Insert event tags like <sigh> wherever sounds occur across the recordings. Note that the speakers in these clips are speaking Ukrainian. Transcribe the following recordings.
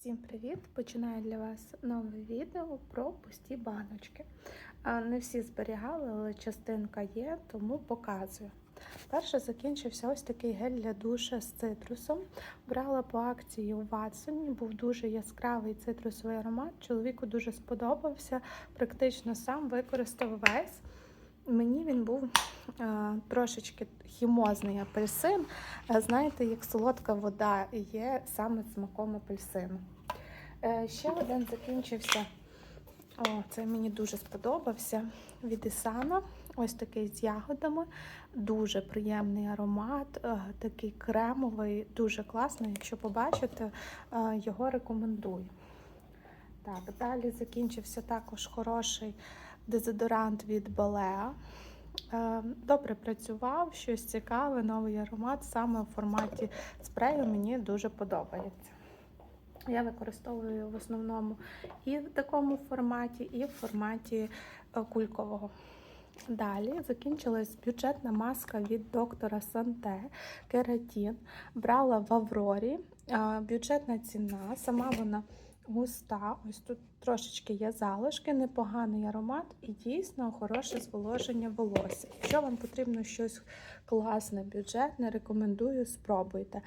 Всім привіт! Починаю для вас нове відео про пусті баночки. Не всі зберігали, але частинка є, тому показую. Перше закінчився ось такий гель для душа з цитрусом. Брала по акції у Ватсоні, був дуже яскравий цитрусовий аромат. Чоловіку дуже сподобався, практично сам використав весь. Мені він був е, трошечки хімозний апельсин. Е, знаєте, як солодка вода є саме смаком апельсину. Е, ще один закінчився. О, це мені дуже сподобався. Від Ісана. Ось такий з ягодами. Дуже приємний аромат, такий кремовий, дуже класний. Якщо побачите, його рекомендую. Так, далі закінчився також хороший дезодорант від Балеа. Е, Добре працював, щось цікаве, новий аромат саме в форматі спрею мені дуже подобається. Я використовую в основному і в такому форматі, і в форматі е, кулькового. Далі закінчилась бюджетна маска від доктора Санте Кератін. Брала в Аврорі. Е, Бюджетна ціна, сама вона густа. Ось тут трошечки є залишки, непоганий аромат і дійсно хороше зволоження волосся. Якщо вам потрібно щось класне, бюджетне, рекомендую, спробуйте.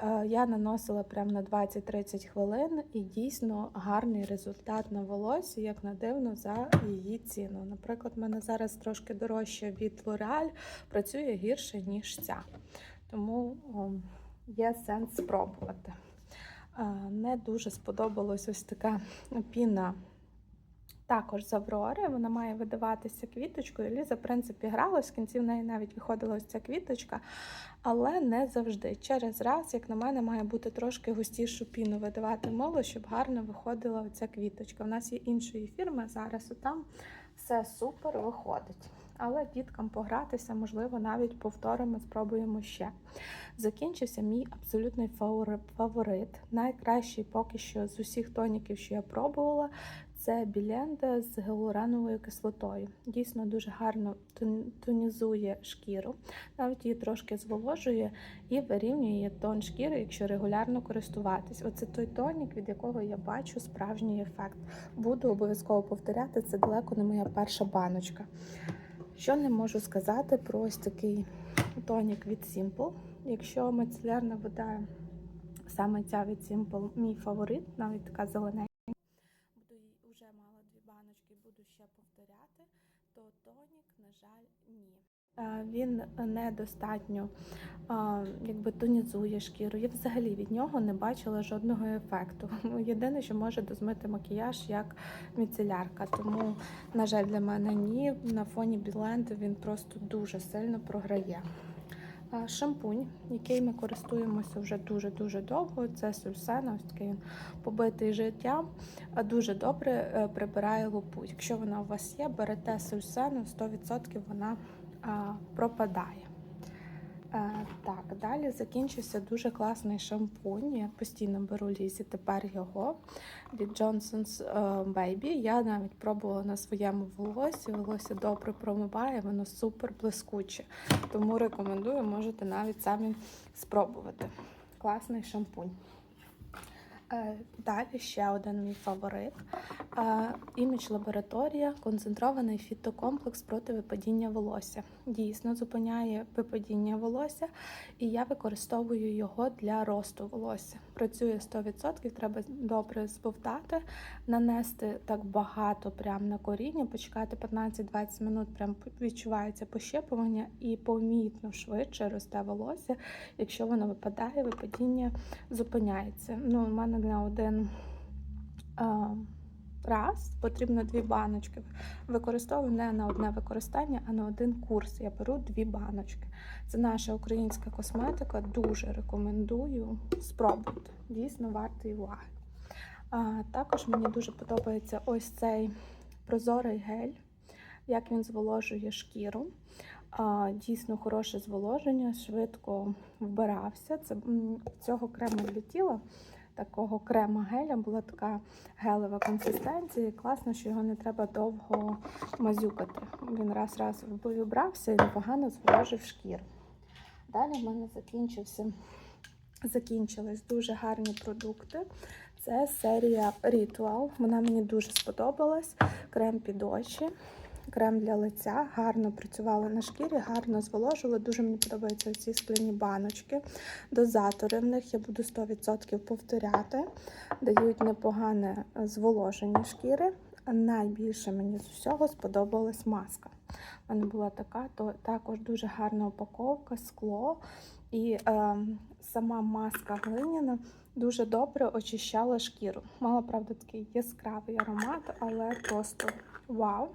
Е, Я наносила прямо на 20-30 хвилин і дійсно гарний результат на волосі, як на дивно, за її ціну. Наприклад, в мене зараз трошки дорожче від L'Oreal, працює гірше, ніж ця. Тому є сенс спробувати. Е, Не дуже сподобалась ось така піна. Також з Аврори, вона має видаватися квіточкою. Ліза, в принципі, гралась, в кінці в неї навіть виходила ось ця квіточка, але не завжди. Через раз, як на мене, має бути трошки густішу піну видавати мило, щоб гарно виходила оця квіточка. У нас є іншої фірми, зараз там все супер виходить. Але діткам погратися, можливо, навіть повторимо, спробуємо ще. Закінчився мій абсолютний фаворит. Найкращий поки що з усіх тоніків, що я пробувала, це біленда з гіалуроновою кислотою. Дійсно дуже гарно тонізує шкіру, навіть її трошки зволожує і вирівнює тон шкіри, якщо регулярно користуватись. Оце той тонік, від якого я бачу справжній ефект. Буду обов'язково повторяти, це далеко не моя перша баночка. Що не можу сказати про ось такий тонік від Simple. Якщо мицелярна вода, саме ця від Simple, мій фаворит, навіть така зелененька. Буду вже мала дві баночки, буду ще повторяти, то тонік, на жаль, Він недостатньо якби тонізує шкіру. Я взагалі від нього не бачила жодного ефекту. <laughs> Єдине, що може дозмити макіяж як міцелярка. Тому, на жаль, для мене ні. На фоні біленти він просто дуже сильно програє. Шампунь, який ми користуємося вже дуже-дуже довго, це сульсена, ось такий він побитий життям, дуже добре е, прибирає лупу. Якщо вона у вас є, берете сульсену, 100% вона пропадає. Е, Так, далі закінчився дуже класний шампунь. Я постійно беру лізі тепер його від Johnson's е, Baby. Я навіть пробувала на своєму волосі. Волосся добре промиває, воно супер блискуче. Тому рекомендую, можете навіть самі спробувати. Класний шампунь. Е, Далі ще один мій фаворит. Імідж лабораторія, концентрований фітокомплекс проти випадіння волосся. Дійсно зупиняє випадіння волосся, і я використовую його для росту волосся. Працює 100%, треба добре збовтати, нанести так багато прямо на коріння, почекати 15-20 минут, прям відчувається пощепування і помітно швидше росте волосся. Якщо воно випадає, випадіння зупиняється. Ну, у мене на один а, раз потрібно дві баночки. Використовую не на одне використання, а на один курс. Я беру дві баночки. Це наша українська косметика. Дуже рекомендую спробуйте. Дійсно вартий уваги. Також мені дуже подобається ось цей прозорий гель, як він зволожує шкіру. Дійсно хороше зволоження, швидко вбирався. Це цього крему для тіла, такого крема геля була така гелева консистенція. І Класно, що його не треба довго мазюкати. Він раз-раз вбрався і непогано зволожив шкіру. Далі в мене закінчився. Закінчились дуже гарні продукти. Це серія Ritual. Вона мені дуже сподобалась. Крем під очі, крем для лиця. Гарно працювала на шкірі, гарно зволожила. Дуже мені подобаються ці скляні баночки. Дозатори в них я буду 100% повторяти. Дають непогане зволоження шкіри. Найбільше мені з усього сподобалась маска. Мене була така, то також дуже гарна упаковка, скло. І е, сама маска глиняна дуже добре очищала шкіру. Мала, правда, такий яскравий аромат, але просто вау.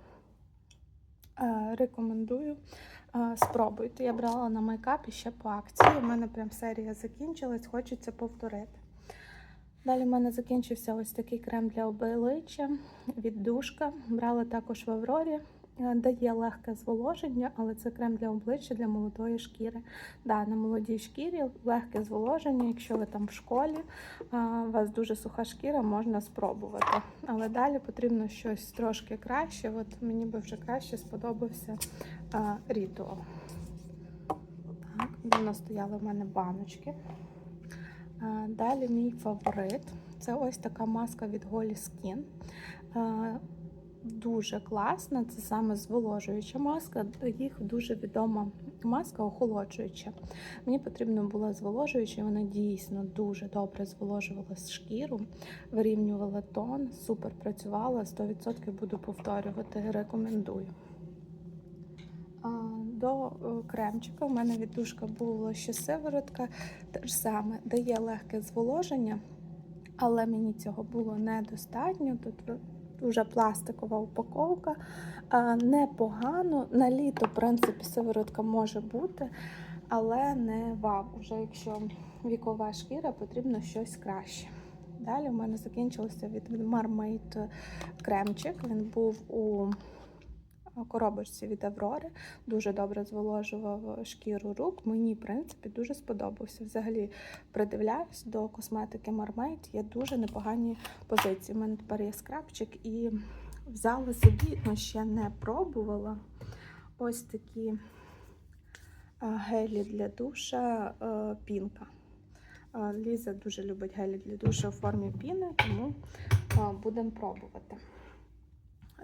Е, рекомендую. Е, спробуйте. Я брала на майкапі ще по акції. У мене прям серія закінчилась, хочеться повторити. Далі в мене закінчився ось такий крем для обличчя від душка. Брала також в Аврорі. Е, Дає легке зволоження, але це крем для обличчя для молодої шкіри. Да, на молодій шкірі легке зволоження. Якщо ви там в школі, а, у вас дуже суха шкіра, можна спробувати. Але далі потрібно щось трошки краще. От мені би вже краще сподобався а, Ritual. Так, воно стояли в мене баночки. Далі мій фаворит це ось така маска від Holy Skin. Дуже класна, це саме зволожуюча маска. Їх дуже відома маска охолоджуюча. Мені потрібно була зволожуюча, вона дійсно дуже добре зволожувала шкіру, вирівнювала тон, супер працювала, 100% буду повторювати, рекомендую. До е, кремчика в мене віддушка була ще сиворотка, те ж саме дає легке зволоження, але мені цього було недостатньо. Тут дуже пластикова упаковка. Непогано. На літо, в принципі, сиворотка може бути, але не вау. Уже якщо вікова шкіра, потрібно щось краще. Далі в мене закінчився від Marmite кремчик. Він був у коробочці від Аврори. Дуже добре зволожував шкіру рук. Мені, в принципі, дуже сподобався. Взагалі придивляюсь до косметики Marmite. Є дуже непогані позиції. У мене тепер є скрабчик і взяла собі, але ще не пробувала. Ось такі гелі для душа пінка. Ліза дуже любить гелі для душа у формі піни, тому будемо пробувати.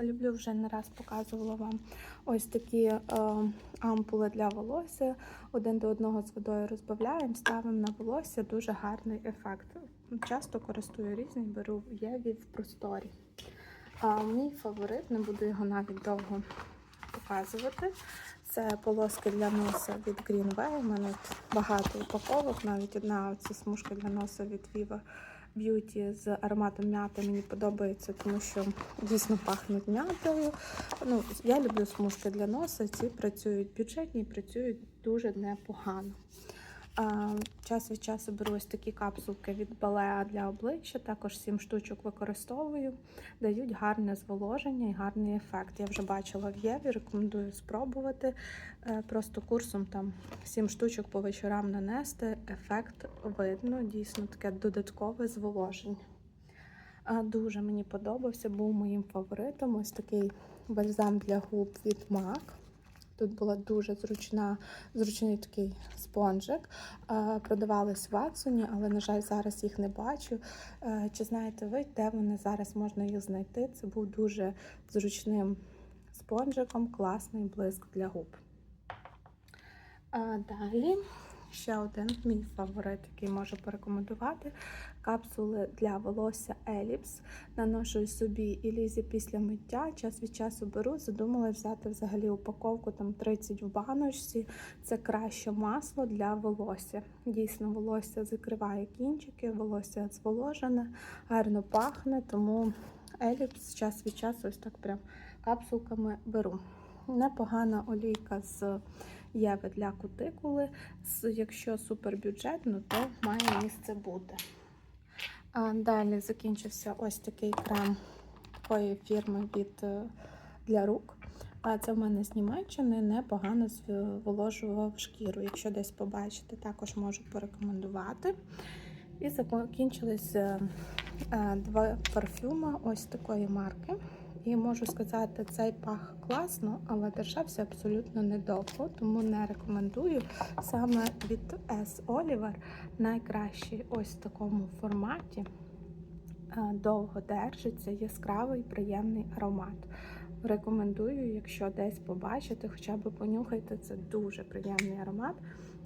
Люблю вже не раз показувала вам ось такі е, ампули для волосся. Один до одного з водою розбавляємо, ставимо на волосся дуже гарний ефект. Часто користую різні, беру Єві в просторі. А мій фаворит, не буду його навіть довго показувати. Це полоски для носа від Greenway. У мене багато упаковок, навіть одна смужка для носа від Viva б'юті з ароматом м'яти мені подобається, тому що дійсно пахнуть м'ятою. Ну, Я люблю смужки для носа, ці працюють бюджетні працюють дуже непогано. Час від часу беру ось такі капсулки від Балеа для обличчя, також 7 штучок використовую, дають гарне зволоження і гарний ефект. Я вже бачила в Єві, рекомендую спробувати. Е, Просто курсом там 7 штучок по вечорам нанести. Ефект видно, дійсно таке додаткове зволоження. Дуже мені подобався, був моїм фаворитом. Ось такий бальзам для губ від MAC. Тут була дуже зручна, зручний такий спонжик. Продавались в Аксоні, але, на жаль, зараз їх не бачу. Е, чи знаєте ви, де вони зараз можна їх знайти? Це був дуже зручним спонжиком, класний блиск для губ. Далі ще один мій фаворит, який можу порекомендувати. Капсули для волосся Еліпс. Наношу собі і лізі після миття. Час від часу беру. Задумала взяти взагалі упаковку там 30 в баночці. Це краще масло для волосся. Дійсно, волосся закриває кінчики, волосся зволожене, гарно пахне, тому Еліпс час від часу ось так прям капсулками беру. Непогана олійка з Єви для кутикули. Якщо супербюджетно, то має місце бути. Далі закінчився ось такий крем такої фірми від е, для рук. А це в мене з Німеччини непогано зволожував шкіру. Якщо десь побачите, також можу порекомендувати. І закінчились два парфюми ось такої марки. І можу сказати, цей пах класно, але держався абсолютно недовго, тому не рекомендую. Саме від S. Oliver найкращий ось в такому форматі. е, довго держиться, яскравий, приємний аромат. Рекомендую, якщо десь побачите, хоча б понюхайте, це дуже приємний аромат,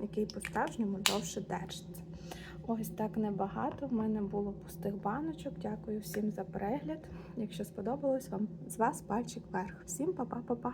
який по-справжньому довше держиться. Ось так небагато. В мене було пустих баночок. Дякую всім за перегляд. Якщо сподобалось вам з вас пальчик вверх. Всім па-па-па-па!